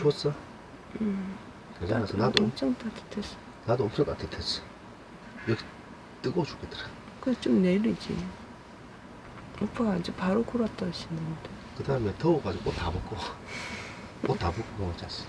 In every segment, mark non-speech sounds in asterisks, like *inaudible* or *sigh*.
안 추웠어? 음. 괜찮았어. 나도 엄청 따뜻했어. 나도 엄청 따뜻했어. 여기 뜨거워 죽겠더라. 그래 좀 내리지. 오빠가 이제 바로 골았다 하시는데. 그 다음에 더워가지고 옷 다 벗고 옷 다 벗고 잤어.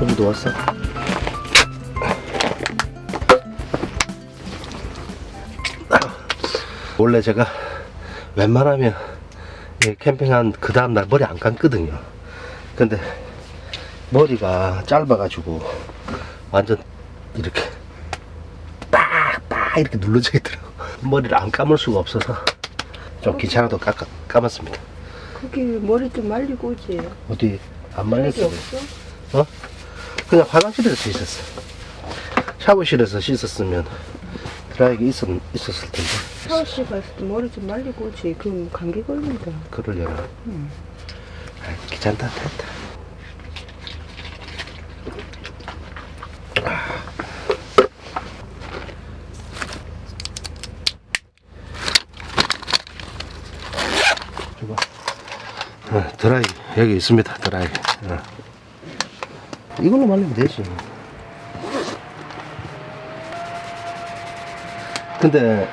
어, 고기도 왔어. 원래 제가 웬만하면 이 캠핑한 그 다음날 머리 안 감거든요. 근데 머리가 짧아가지고 완전 이렇게 빡빡 이렇게 눌러져 있더라고. 머리를 안 감을 수가 없어서 좀 귀찮아도 까, 까, 감았습니다. 거기 머리 좀 말리고 오지. 어디 안 여기 말렸어요? 없어? 어? 그냥 화장실에서 씻었어. 샤워실에서 씻었으면 드라이기 있었, 있었을 텐데. 샤워실 갔을 때 머리 좀 말리고 오지. 그럼 감기 걸린다. 그러려나. 응. 아, 귀찮다, 됐다. 줘봐. 어, 드라이 여기 있습니다. 드라이. 어. 이걸로 말리면 되지. 근데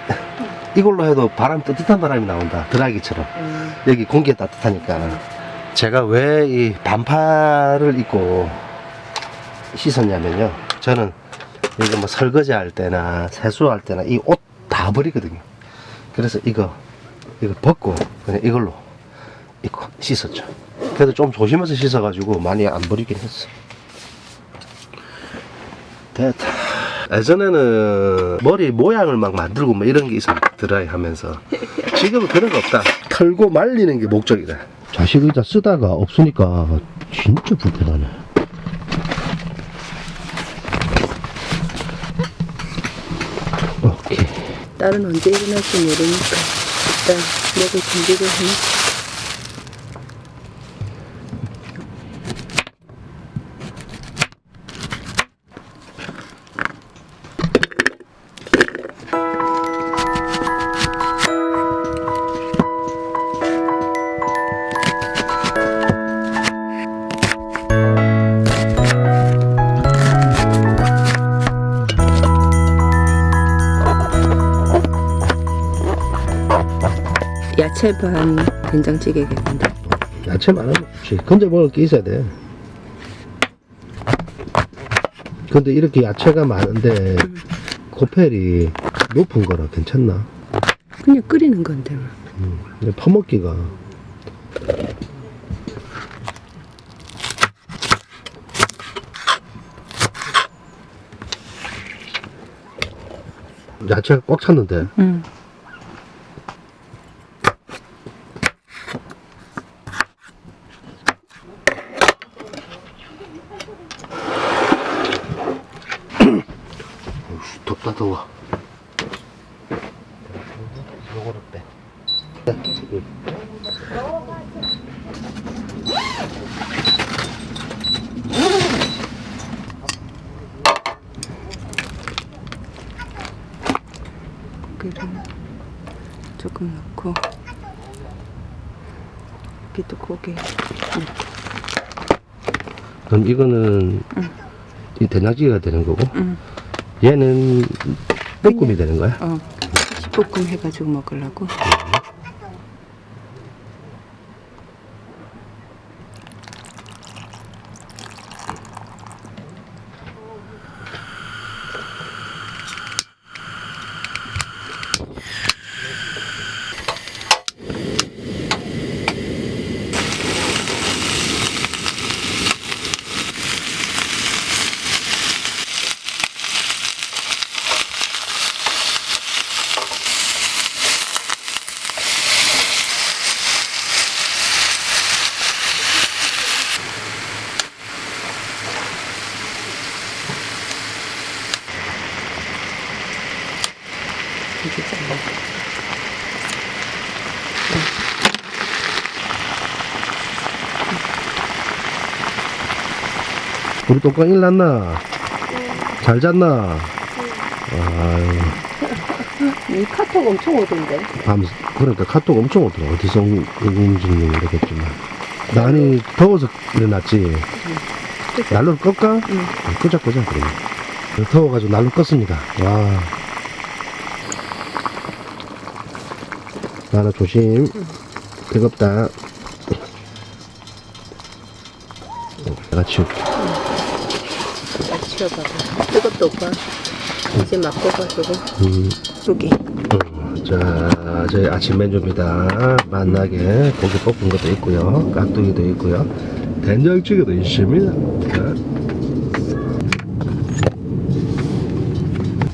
이걸로 해도 바람 뜨뜻한 바람이 나온다. 드라이기처럼. 음. 여기 공기가 따뜻하니까 제가 왜 이 반팔을 입고 씻었냐면요 저는 이거 뭐 설거지 할 때나 세수할 때나 이 옷 다 버리거든요 그래서 이거 이거 벗고 그냥 이걸로 입고 씻었죠 그래도 좀 조심해서 씻어가지고 많이 안 버리긴 했어 됐다. 예전에는 머리 모양을 막 만들고 뭐 이런 게 있었 드라이 하면서. 지금은 그런 거 없다. 털고 말리는 게 목적이다 좌식 의자 쓰다가 없으니까 진짜 불편하네. 오케이. 딸은 언제 일어날지 모르니까 일단 먹을 준비를 해놓자. 야채 반 된장찌개겠는데. 야채 많으면 좋지 건져 먹을 게 있어야 돼 근데 이렇게 야채가 많은데 코펠이 높은 거라 괜찮나? 그냥 끓이는 건데 뭐. 음, 근데 퍼먹기가 야채가 꽉 찼는데 응. 어이씨, 덥다 더워 요거를 빼 고기를 조금 넣고 여기도 고기 그럼 이거는 이 된장찌개가 되는 거고? 응. 얘는 볶음이 되는 거야? 어. 볶음 해가지고 먹으려고 우리 똥강 일 났나? 잘 잤나? 아유, 이 카톡 엄청 오던데. 밤, 그러니까 카톡 엄청 오더라. 어디서 오는지는 모르겠지만. 난이 더워서 일어났지. 난로를 끌까? 응. 끄자, 끄자, 그러면. 더워가지고 난로 껐습니다. 와. 나나 조심. 뜨겁다. 내가 치울게. 나 치워봐봐. 뜨겁다, 오빠. 이제 맛보가지고. 음. 여기. 어, 자, 저희 아침 메뉴입니다. 맛나게 고기 볶은 것도 있고요. 깍두기도 있고요. 된장찌개도 있습니다. 자.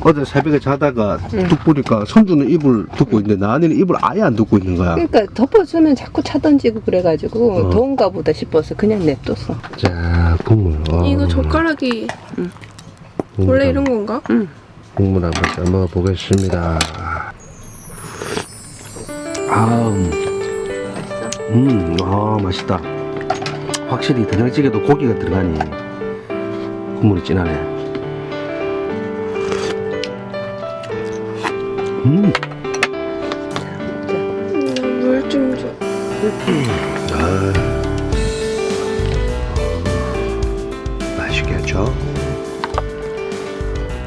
어제 새벽에 자다가 응. 뚝 보니까 선주는 입을 듣고 있는데 나은이는 입을 아예 안 듣고 있는 거야. 그러니까 덮어주면 자꾸 차 던지고 그래가지고 어. 더운가 보다 싶어서 그냥 냅뒀어. 자, 국물. 어, 이거 젓가락이 국물 원래 한- 이런 건가? 응. 국물 한번 잘 먹어보겠습니다. 맛있어? 음, 아 맛있다. 확실히 된장찌개도 고기가 들어가니 국물이 진하네. 음,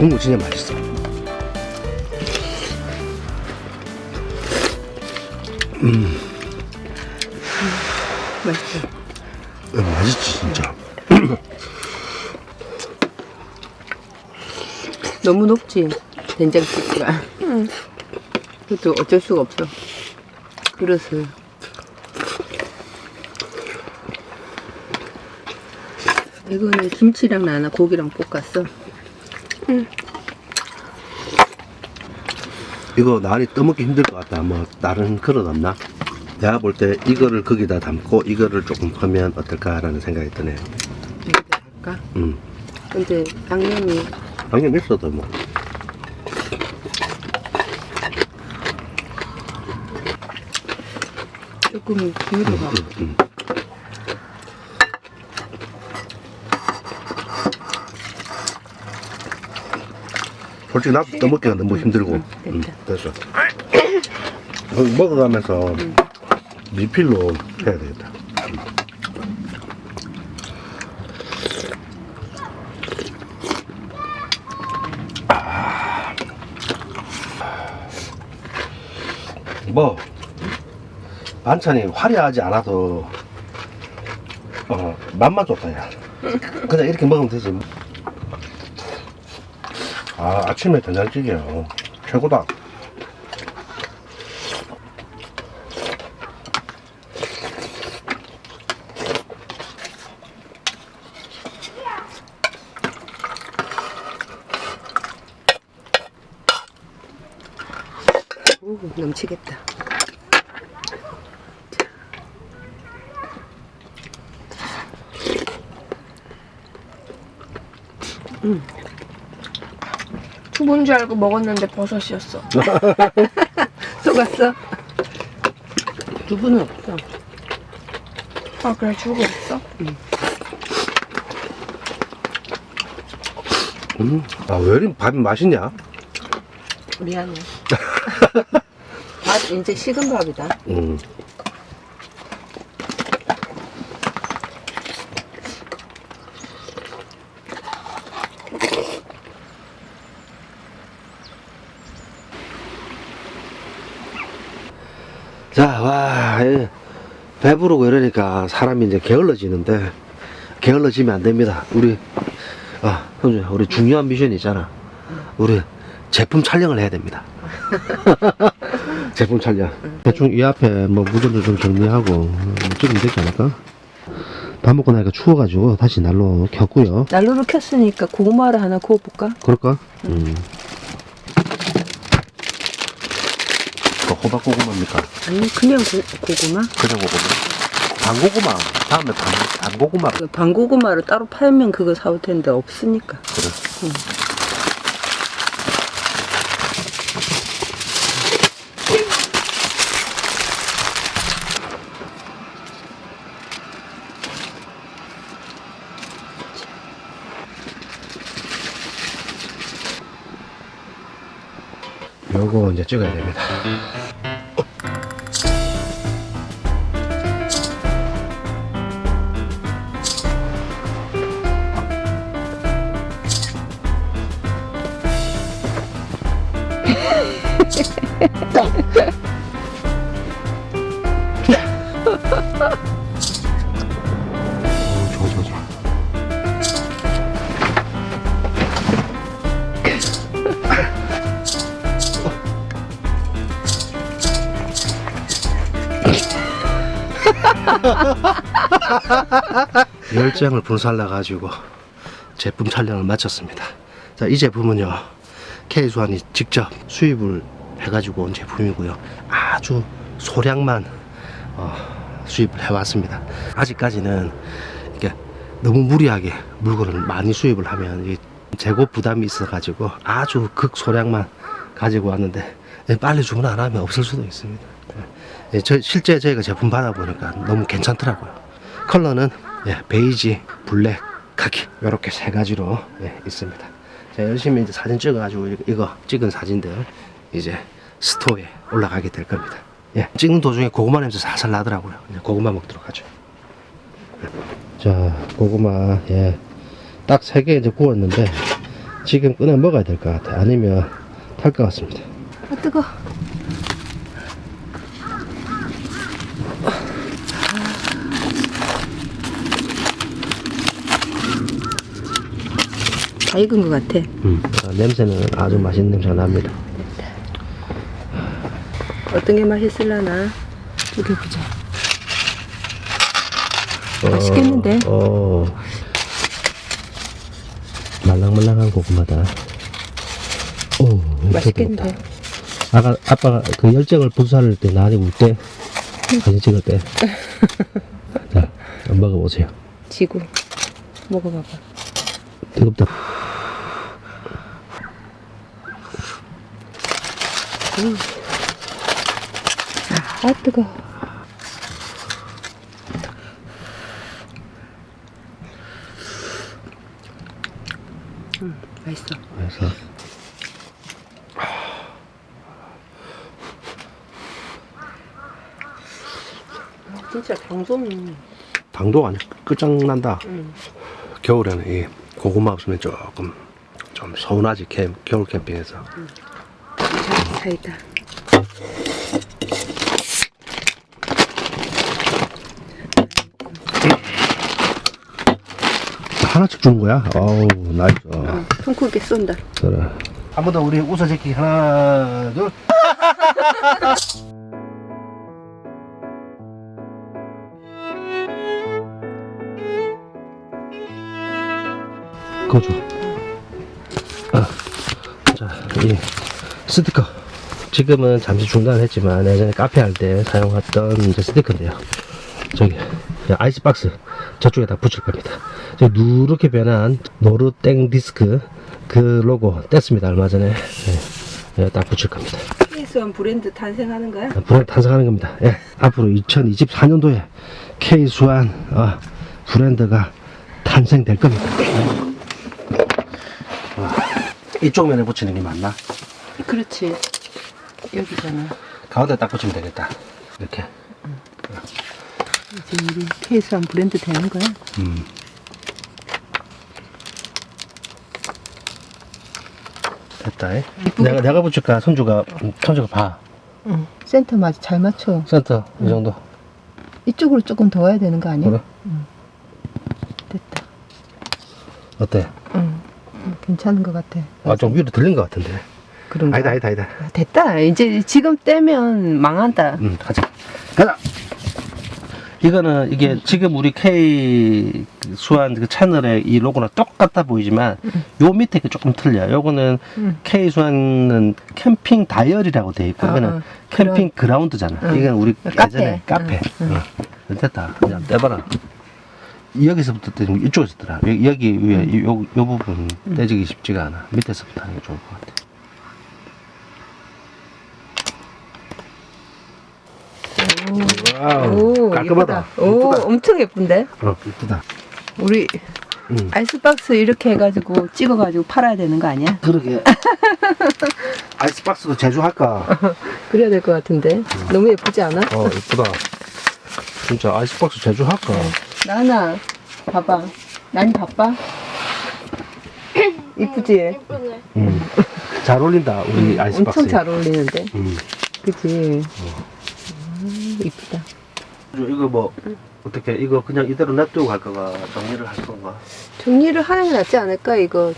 국물 진짜 맛있어. 맛있어. 야, 맛있지 진짜. *clears throat* 너무 높지? 된장찌개가. 응. 그것도 어쩔 수가 없어. 그릇을. 이거는 김치랑 나나 고기랑 볶았어. 이거 날이 떠먹기 힘들 것 같다. 뭐 다른 그릇 없나? 내가 볼 때 이거를 거기다 담고 이거를 조금 하면 어떨까라는 생각이 드네요. 이렇게 할까? 음. 근데 양념이 양념 있어도 뭐. 조금 기울어가. 음. 솔직히 나도 떠먹기가 너무 힘들고. 응, 음, 됐다. 됐어. 어, 먹어가면서 리필로 해야 되겠다. 뭐 반찬이 화려하지 않아도 어 맛만 좋다 야 그냥 이렇게 먹으면 되지 뭐. 아 아침에 된장찌개야 최고다. 오, 넘치겠다. 두 부인 줄 알고 먹었는데 버섯이었어. *laughs* 속았어? 두부는 없어. 아 그래 두부 없어? 음. 아 왜 이리 밥이 맛있냐 미안해. *laughs* 밥 이제 식은 밥이다. 음. 자, 와, 예. 배부르고 이러니까 사람이 이제 게을러지는데, 게을러지면 안 됩니다. 우리, 아, 형준, 우리 중요한 미션이 있잖아. 우리 제품 촬영을 해야 됩니다. *laughs* 제품 촬영. 대충 이 앞에 뭐 무전도 좀 정리하고 음, 찍으면 되지 않을까? 밥 먹고 나니까 추워가지고 다시 난로 켰고요. 난로를 켰으니까 고구마를 하나 구워볼까? 그럴까? 음. 호박 고구마입니까? 아니 그냥 고, 고구마? 그냥 고구마. 반고구마. 다음에 반, 반고구마. 그 반고구마를 따로 팔면 그거 사올 텐데 없으니까. 그래. 요거 이제 찍어야 됩니다. *laughs* 열정을 분산해 가지고 제품 촬영을 마쳤습니다. 자, 이 제품은요. K수환이 직접 수입을 해가지고 온 제품이고요. 아주 소량만 어, 수입을 해왔습니다. 아직까지는 이게 너무 무리하게 물건을 많이 수입을 하면 이 재고 부담이 있어가지고 아주 극소량만 가지고 왔는데 예, 빨리 주문 안 하면 없을 수도 있습니다. 예, 저 실제 저희가 제품 받아보니까 너무 괜찮더라고요. 컬러는 예, 베이지, 블랙, 카키 이렇게 세 가지로 예, 있습니다. 제가 열심히 이제 사진 찍어가지고 이거, 찍은 사진들 이제 스토어에 올라가게 될 겁니다. 예, 찍는 도중에 고구마 냄새 살살 나더라고요. 고구마 먹도록 하죠. 자, 고구마 예, 딱 세 개 이제 구웠는데 지금 꺼내 먹어야 될 것 같아. 아니면 탈 것 같습니다. 아 뜨거. 다 익은 것 같아. 음, 아, 냄새는 아주 맛있는 냄새가 납니다. 어떤 게 맛있을라나 먹여보자. 맛있겠는데? 어, 어. 말랑말랑한 고구마다. 오, 맛있겠는데? 아까 아빠가 그 열정을 분산할 때 나한테 울 때, 사진 찍을 때. *laughs* 자, 한번 먹어보세요. 지구 먹어봐봐. 뜨겁다. 아 뜨거. 음 맛있어. 그래서 진짜 방송. 당도 아주 끝장난다. 음. 겨울에는 이 고구마 없으면 조금 좀 서운하지 캠, 겨울 캠핑에서. 사 이다. 하나씩 주는 거야? 어우, 나이스. 통 크게 쏜다. 그래. 한 번 더 우리 웃어제끼 하나, 둘. 그거 줘. 아, 자, 이 스티커. 지금은 잠시 중단했지만 예전에 카페 할 때 사용했던 이제 스티커인데요. 저기 아이스박스 저쪽에다 붙일 겁니다. 저 누렇게 변한 노르땡 디스크 그 로고 뗐습니다 얼마 전에 예, 예, 딱 붙일 겁니다. KS1 브랜드 탄생하는 거야? 브랜드 탄생하는 겁니다. 예, 앞으로 2024년도에 K 수완 어, 브랜드가 탄생될 겁니다. 와, 이쪽 면에 붙이는 게 맞나? 그렇지. 여기잖아. 가운데 딱 붙이면 되겠다. 이렇게. 이제 우리 KS1 브랜드 되는 거야? 음. 됐다. 예. 내가 내가 붙일까? 손주가 손주가 봐. 응. 센터 맞, 잘 맞춰. 센터 이 정도. 이쪽으로 조금 더 와야 되는 거 아니야? 그래? 됐다. 어때? 응. 응, 괜찮은 것 같아. 아, 좀 위로 들린 것 같은데. 그런가? 아니다, 아니다, 아니다. 아, 됐다. 이제 지금 떼면 망한다. 음, 가자. 가자. 이거는 이게 지금 우리 K 수완 그 채널의 이 로고랑 똑같아 보이지만 요 밑에 게 조금 틀려요. 요거는 음. K 수완은 캠핑 다이어리라고 돼 있고 어, 이거는 어. 캠핑 그라운드잖아. 응. 이건 우리 카페. 예전에 카페. 응. 됐다. 그냥 떼봐라. 여기서부터 떼면 이쪽에서 떼라. 여기, 위에 이- 요, 요 부분 떼지기 쉽지가 않아. 밑에서부터 하는 게 좋을 것 같아. 와우, 오, 깔끔하다. 예쁘다. 오. 엄청 예쁜데? 어, 이쁘다. 우리 음. 아이스박스 이렇게 해가지고 찍어가지고 팔아야 되는 거 아니야? 그러게. *laughs* 아이스박스도 제조할까? *laughs* 그래야 될 것 같은데. 너무 예쁘지 않아? 어, 이쁘다. 진짜 아이스박스 제조할까? 나나, 봐봐. 난이 바빠? *laughs* 이쁘지? 예쁘네. 음. 잘 어울린다, 우리 아이스박스. 엄청 잘 어울리는데. 음. 그치? 음, 이쁘다. 이거 뭐, 어떻게, 이거 그냥 이대로 냅두고 갈 거가, 정리를 할 건가? 정리를 하는 게 낫지 않을까? 이거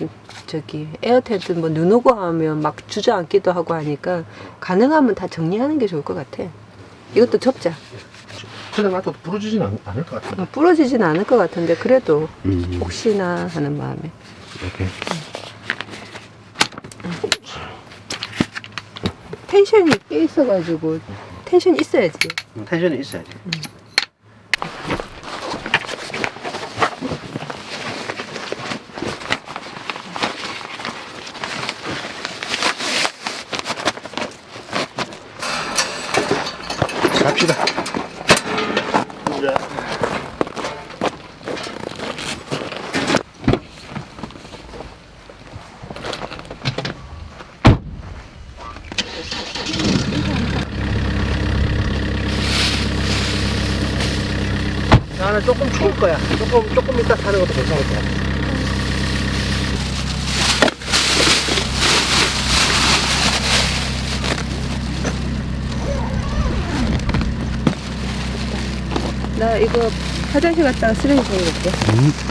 저기 에어텐트 뭐 눈 오고 하면 막 주저앉기도 하고 하니까 가능하면 다 정리하는 게 좋을 것 같아. 이것도 접자. 그냥 놔둬도 부러지진 않, 않을 것 같은데. 어, 부러지진 않을 것 같은데 그래도 음. 혹시나 하는 마음에. 이렇게. 텐션이 꽤 있어가지고 텐션 있어야지. 음, 텐션이 있어야지. 갑 나는 조금 추울 거야. 조금 조금 이따 타는 것도 괜찮을 거야. 나 이거 화장실 갔다가 쓰레기 버리고 올게. 음.